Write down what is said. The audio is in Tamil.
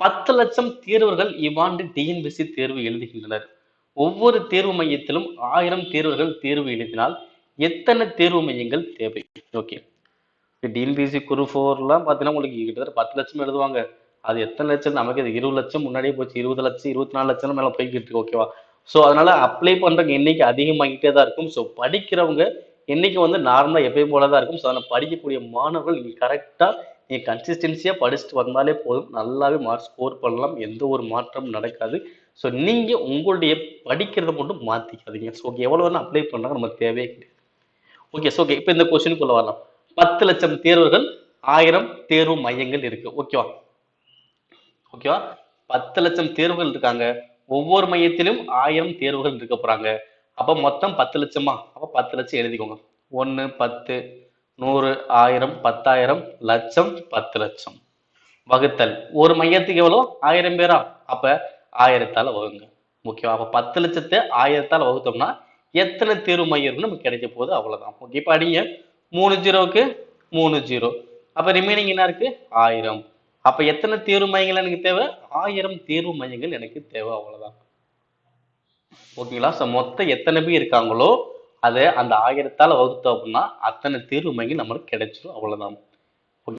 பத்து லட்சம் தேர்வர்கள் இவ்வாண்டு டிஎன்பிசி தேர்வு எழுதுகின்றனர். ஒவ்வொரு தேர்வு மையத்திலும் ஆயிரம் தேர்வர்கள் தேர்வு எழுதினால் எத்தனை தேர்வு மையங்கள் தேவை? ஓகே. டிஎன்பிசி குரு ஃபோர்லாம் பார்த்தீங்கன்னா உங்களுக்கு கிட்டத்தட்ட பத்து லட்சம் எழுதுவாங்க. அது எத்தனை லட்சம்? நமக்கு இது இருபது லட்சம் முன்னாடியே போச்சு இருபது லட்சம் இருபத்தி நாலு லட்சம் மேலே போய்கிட்டு இருக்கு ஓகேவா ஸோ அதனால அப்ளை பண்றவங்க எண்ணிக்கை அதிகமாகிட்டே தான் இருக்கும். ஸோ படிக்கிறவங்க எண்ணிக்கை வந்து நார்மலாக எப்பயும் போல தான் இருக்கும். ஸோ அதனால் படிக்கக்கூடிய மாணவர்கள் நீங்கள் கரெக்டாக நீங்கள் கன்சிஸ்டன்சியாக படிச்சுட்டு வந்தாலே போதும். நல்லாவே மார்க் ஸ்கோர் பண்ணலாம். எந்த ஒரு மாற்றமும் நடக்காது. ஸோ நீங்கள் உங்களுடைய படிக்கிறத மட்டும் மாற்றிக்காதீங்க ஸோ ஓகே எவ்வளோ வேணால் அப்ளை பண்ணாங்க நமக்கு தேவையே கிடையாது. ஓகே ஸோ ஓகே இப்போ இந்த கொஸ்டினுக்குள்ள வரலாம். பத்து லட்சம் தேர்வுகள் ஆயிரம் தேர்வு மையங்கள் இருக்கு. ஓகேவா ஓகேவா பத்து லட்சம் தேர்வுகள் இருக்காங்க. ஒவ்வொரு மையத்திலும் ஆயிரம் தேர்வுகள் இருக்க போறாங்க. அப்போ மொத்தம் பத்து லட்சமா? அப்போ பத்து லட்சம் எழுதிக்கோங்க. ஒன்னு பத்து நூறு ஆயிரம் பத்தாயிரம் லட்சம் பத்து லட்சம். வகுத்தல். ஒரு மையத்துக்கு எவ்வளோ? ஆயிரம் பேரா? அப்ப ஆயிரத்தால வகுங்க. முக்கியம் அப்ப பத்து லட்சத்தை ஆயிரத்தால வகுத்தோம்னா எத்தனை தீர்வு மையம் இருக்குன்னு நமக்கு கிடைக்க போகுது? அவ்வளவுதான். ஓகே இப்ப அடிங்க. மூணு ஜீரோவுக்கு மூணு ஜீரோ. அப்ப ரிமைனிங் என்ன இருக்கு? ஆயிரம். அப்ப எத்தனை தீர்வு மையங்கள் எனக்கு தேவை? ஆயிரம் தீர்வு மையங்கள் எனக்கு தேவை. அவ்வளவுதான். ஓகேங்களா? ஸோ மொத்தம் எத்தனை பேர் இருக்காங்களோ அதை அந்த ஆயிரத்தால வகுத்தோம் அப்படின்னா அத்தனை தீர்வு மங்கி நம்மளுக்கு கிடைச்சிடும் அவ்வளவுதான்.